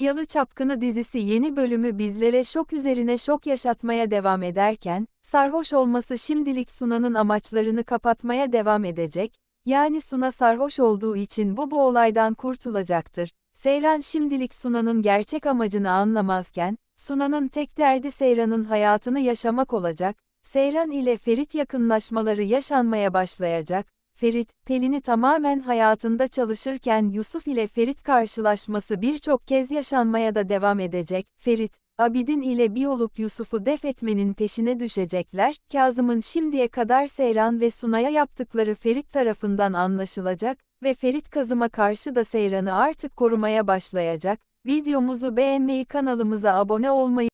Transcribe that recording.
Yalı Çapkını dizisi yeni bölümü bizlere şok üzerine şok yaşatmaya devam ederken, sarhoş olması şimdilik Suna'nın amaçlarını kapatmaya devam edecek, yani Suna sarhoş olduğu için bu bu olaydan kurtulacaktır. Seyran şimdilik Suna'nın gerçek amacını anlamazken, Suna'nın tek derdi Seyran'ın hayatını yaşamak olacak, Seyran ile Ferit yakınlaşmaları yaşanmaya başlayacak, Ferit, Pelin'i tamamen hayatında çalışırken Yusuf ile Ferit karşılaşması birçok kez yaşanmaya da devam edecek, Ferit, Abidin ile bir olup Yusuf'u def etmenin peşine düşecekler, Kazım'ın şimdiye kadar Seyran ve Sunay'a yaptıkları Ferit tarafından anlaşılacak ve Ferit Kazım'a karşı da Seyran'ı artık korumaya başlayacak, videomuzu beğenmeyi kanalımıza abone olmayı